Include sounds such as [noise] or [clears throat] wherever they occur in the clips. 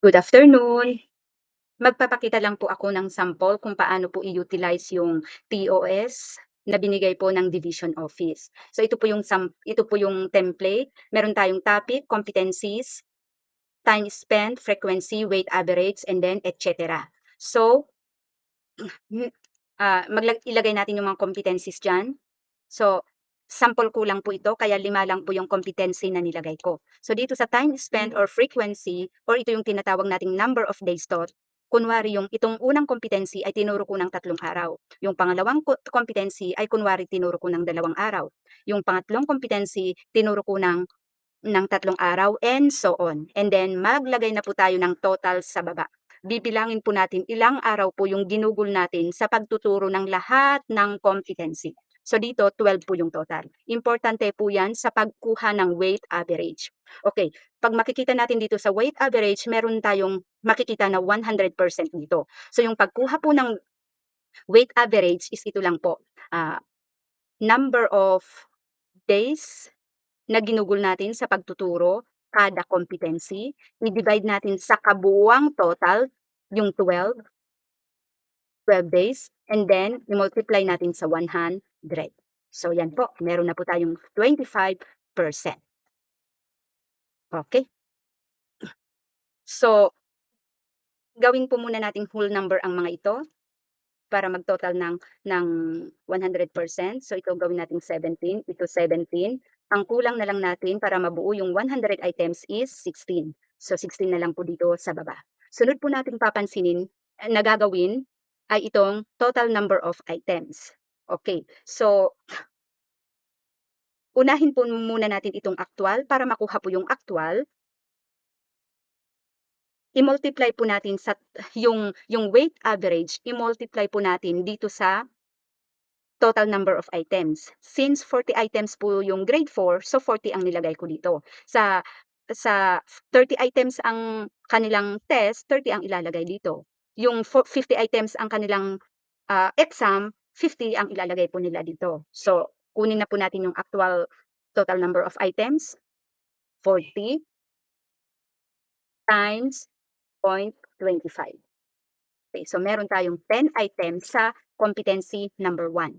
Good afternoon. Magpapakita lang po ako ng sample kung paano po i-utilize yung TOS na binigay po ng division office. So ito po yung ito po yung template. Meron tayong topic, competencies, time spent, frequency, weight average, and then et cetera. So, [clears throat] ah, maglag natin yung mga competencies diyan. So, sample ko lang po ito kaya lima lang po yung competency na nilagay ko. So dito sa time spent or frequency or ito yung tinatawag nating number of days taught, kunwari yung itong unang competency ay tinuro ko ng tatlong araw. Yung pangalawang co competency ay kunwari tinuro ko ng dalawang araw. Yung pangatlong competency tinuro ko ng ng tatlong araw and so on. And then maglagay na po tayo ng total sa baba. Bibilangin po natin ilang araw po yung ginugol natin sa pagtuturo ng lahat ng competency. So dito 12 po yung total. Importante po 'yan sa pagkuha ng weight average. Okay, 'pag makikita natin dito sa weight average meron tayong makikita na 100% dito. So yung pagkuha po ng weight average is ito lang po, ah, number of days na ginugol natin sa pagtuturo kada competency, i-divide natin sa kabuuang total, yung 12. 12 days, and then i-multiply natin sa 100. So yan po, meron na po tayong 25%. Okay. So, gawin po muna nating whole number ang mga ito para mag-total ng ng 100%. So ito gawin nating 17, ito 17. Ang kulang na lang natin para mabuo yung 100 items is 16. So 16 na lang po dito sa baba. Sunod po nating papansinin na gagawin ay itong total number of items. Okay, so unahin po muna natin itong actual para makuha po yung actual. I-multiply po natin sa yung yung weight average, i-multiply po natin dito sa total number of items. Since 40 items po yung grade 4, so 40 ang nilagay ko dito. Sa sa 30 items ang kanilang test, 30 ang ilalagay dito. Yung 50 items ang kanilang uh, exam, 50 ang ilalagay po nila dito. So, kunin na po natin yung actual total number of items. 40 times 0.25. Okay, so meron tayong 10 items sa competency number 1.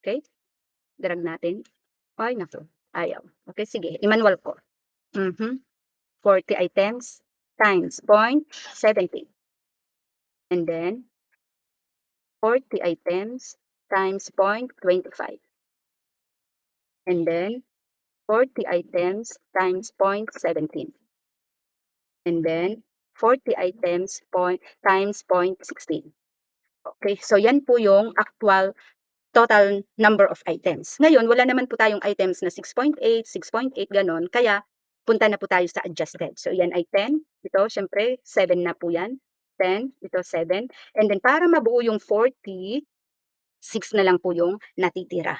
Okay? Drag natin. Ay, naku. Ayaw. Okay, sige. I-manual ko. Mm -hmm. 40 items times 0.70. And then, 40 items times 0.25. And then, 40 items times 0.17. And then, 40 items point, times 0.16. Okay, so yan po yung actual total number of items. Ngayon, wala naman po tayong items na 6.8, 6.8, ganon. Kaya, punta na po tayo sa adjusted. So, yan ay 10. Ito, syempre, 7 na po yan. 10, ito 7. And then, para mabuo yung 40, 6 na lang po yung natitira.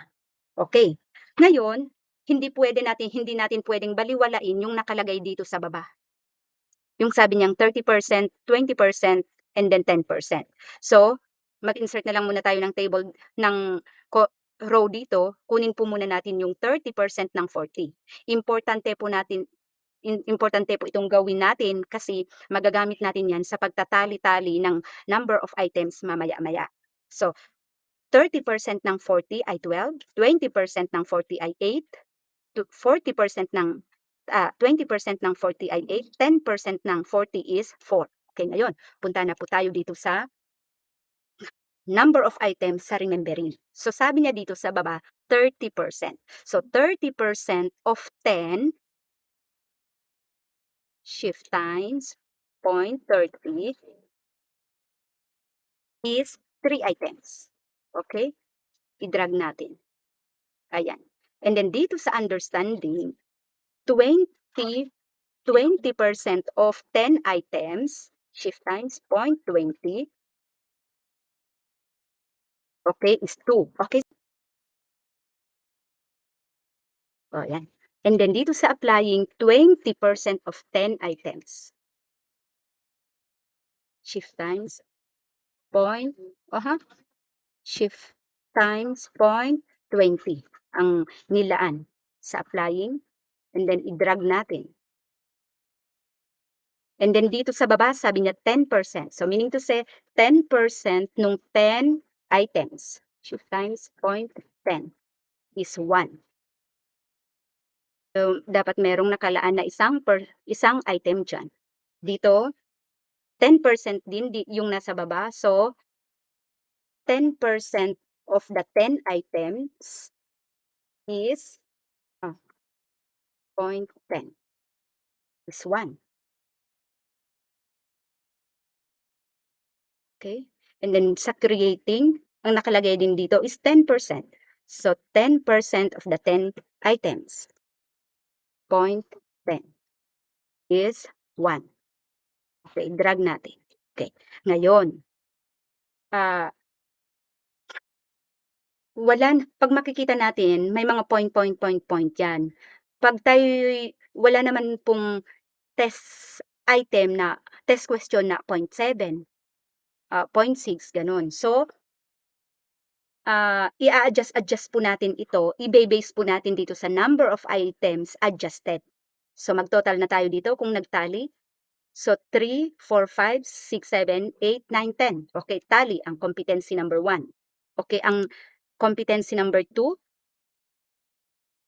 Okay. Ngayon, hindi pwede natin, hindi natin pwedeng baliwalain yung nakalagay dito sa baba. Yung sabi niyang 30%, 20%, and then 10%. So, mag-insert na lang muna tayo ng table ng row dito, kunin po muna natin yung 30% ng 40. Importante po natin importante po itong gawin natin kasi magagamit natin yan sa pagtatali-tali ng number of items mamaya-maya. So, 30% ng 40 ay 12, 20% ng 40 ay 8, 40% ng uh, 20% ng 40 ay 8, 10% ng 40 is 4. Okay, ngayon, punta na po tayo dito sa number of items sa remembering. So sabi niya dito sa baba, 30%. So 30% of 10 shift times 0.30 is 3 items. Okay? I-drag natin. Ayan. And then dito sa understanding, 20 20% of 10 items, shift times 0.20, okay, is 2. Okay? O, oh, yan. And then dito sa applying, 20% of 10 items. Shift times point, aha, shift times point 20 ang nilaan sa applying and then i-drag natin. And then dito sa baba, sabi niya 10%. So meaning to say, 10% nung 10 items. Shift times 0.10 is 1. So, dapat merong nakalaan na isang per isang item diyan. Dito, 10% din di yung nasa baba. So, 10% of the 10 items is ah, 0.10 is 1. Okay? And then sa creating, ang nakalagay din dito is 10%. So 10% of the 10 items, 0.10 is 1. Okay, drag natin. Okay, ngayon, ah, wala, pag makikita natin, may mga point, point, point, point yan. Pag tayo, wala naman pong test item na, test question na 0.7, uh, 0.6, ganun. So, uh, i-adjust adjust po natin ito, i-base po natin dito sa number of items adjusted. So magtotal na tayo dito kung nagtali. So 3, 4, 5, 6, 7, 8, 9, 10. Okay, tali ang competency number 1. Okay, ang competency number 2.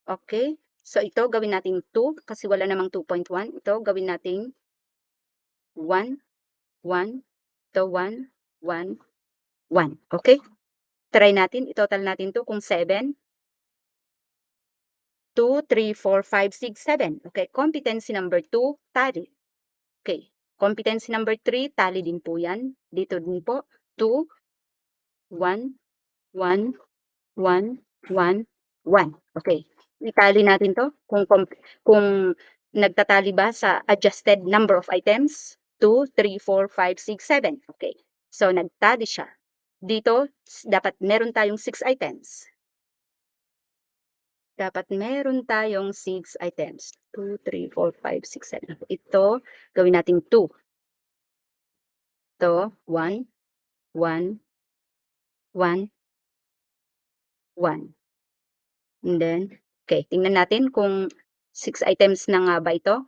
Okay, so ito gawin natin 2 kasi wala namang 2.1. Ito gawin natin 1, 1, ito 1, 1, 1. Okay? Try natin, i-total natin to kung 7. 2, 3, 4, 5, 6, 7. Okay, competency number 2, tali. Okay, competency number 3, tali din po yan. Dito din po, 2, 1, 1, 1, 1, 1. Okay, itali natin to kung, kung nagtatali ba sa adjusted number of items. 2, 3, 4, 5, 6, 7. Okay, so nagtali siya. Dito, dapat meron tayong 6 items. Dapat meron tayong 6 items. 2, 3, 4, 5, 6, 7. Ito, gawin natin 2. Ito, 1, 1, 1, 1. And then, okay, tingnan natin kung 6 items na nga ba ito.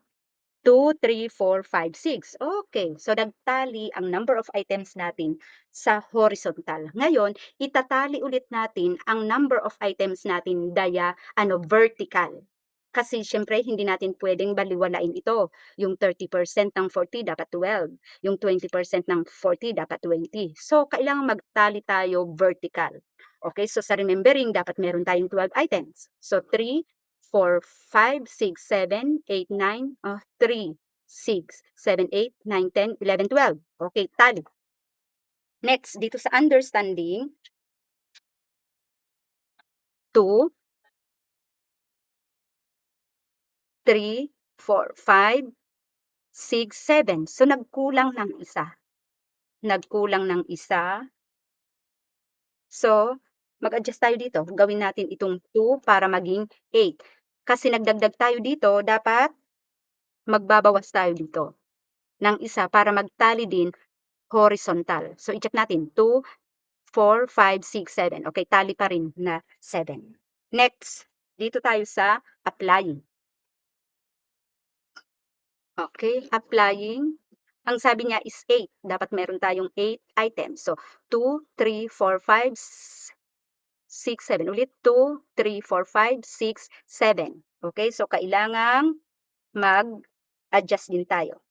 2, 3, 4, 5, 6. Okay, so nagtali ang number of items natin sa horizontal. Ngayon, itatali ulit natin ang number of items natin daya ano vertical. Kasi syempre hindi natin pwedeng baliwalain ito. Yung 30% ng 40 dapat 12. Yung 20% ng 40 dapat 20. So kailangan magtali tayo vertical. Okay, so sa remembering dapat meron tayong 12 items. So 3, 4, 5, 6, 7, 8, 9, oh, 3, 6, 7, 8, 9, 10, 11, 12. Okay, tali. Next, dito sa understanding, 2, 3, 4, 5, 6, 7. So, nagkulang ng isa. Nagkulang ng isa. So, mag-adjust tayo dito. Gawin natin itong 2 para maging 8. Kasi nagdagdag tayo dito, dapat magbabawas tayo dito ng isa para magtali din horizontal. So, i-check natin. 2, 4, 5, 6, 7. Okay, tali pa rin na 7. Next, dito tayo sa applying. Okay, applying. Ang sabi niya is 8. Dapat meron tayong 8 items. So, 2, 3, 4, 5, 6, 7. Ulit, 2, 3, 4, 5, 6, 7. Okay, so kailangang mag-adjust din tayo.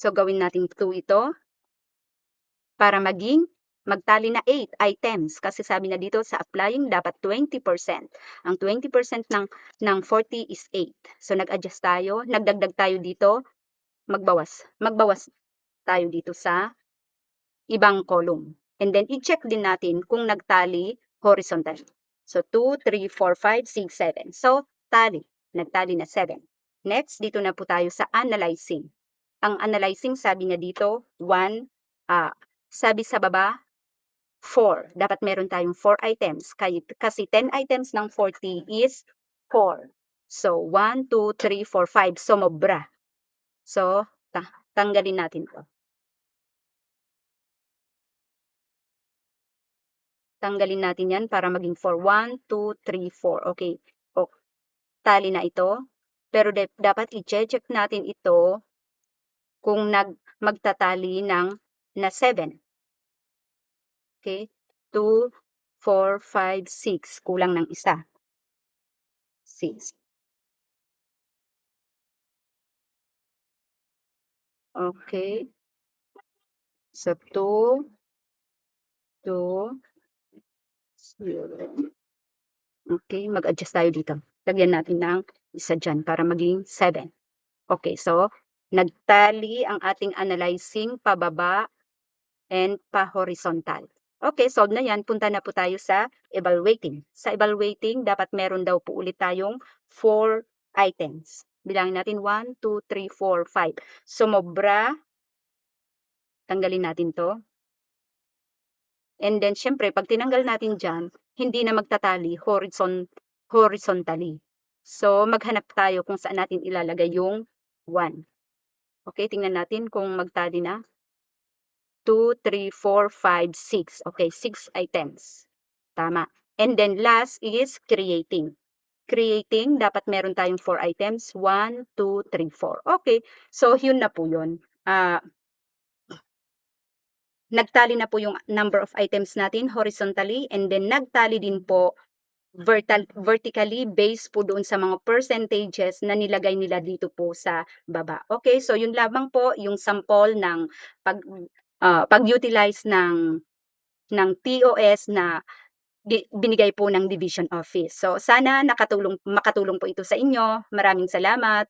So, gawin natin 2 ito para maging magtali na 8 items. Kasi sabi na dito sa applying, dapat 20%. Ang 20% ng, ng 40 is 8. So, nag-adjust tayo. Nagdagdag tayo dito. Magbawas. Magbawas tayo dito sa ibang column. And then, i-check din natin kung nagtali horizontal. So, 2, 3, 4, 5, 6, 7. So, tali. Nagtali na 7. Next, dito na po tayo sa analyzing. Ang analyzing, sabi niya dito, 1, uh, sabi sa baba, 4. Dapat meron tayong 4 items. Kasi 10 items ng 40 is 4. So, 1, 2, 3, 4, 5. Sumobra. So, ta tanggalin natin to. Tanggalin natin yan para maging 4. 1, 2, 3, 4. Okay. O, tali na ito. Pero dapat i-check natin ito kung nag magtatali ng na 7. Okay? 2, 4, 5, 6. Kulang ng isa. 6. Okay. So, 2 2 0. Okay, mag-adjust tayo dito. Lagyan natin ng isa diyan para maging 7. Okay, so nagtali ang ating analyzing pababa and pa-horizontal. Okay, solve na 'yan. Punta na po tayo sa evaluating. Sa evaluating, dapat meron daw po ulit tayong 4 items. Bilangin natin 1, 2, 3, 4, 5. Sumobra. Tanggalin natin 'to. And then siyempre 'pag tinanggal natin diyan, hindi na magtatali horizon horizontally. So, maghanap tayo kung saan natin ilalagay yung 1. Okay, tingnan natin kung magtali na. 2, 3, 4, 5, 6. Okay, 6 items. Tama. And then last is creating. Creating, dapat meron tayong 4 items. 1, 2, 3, 4. Okay, so yun na po yun. Ah, nagtali na po yung number of items natin horizontally and then nagtali din po vertal, vertically based po doon sa mga percentages na nilagay nila dito po sa baba. Okay, so yun lamang po yung sample ng pag uh, pag-utilize ng ng TOS na binigay po ng division office. So sana nakatulong makatulong po ito sa inyo. Maraming salamat.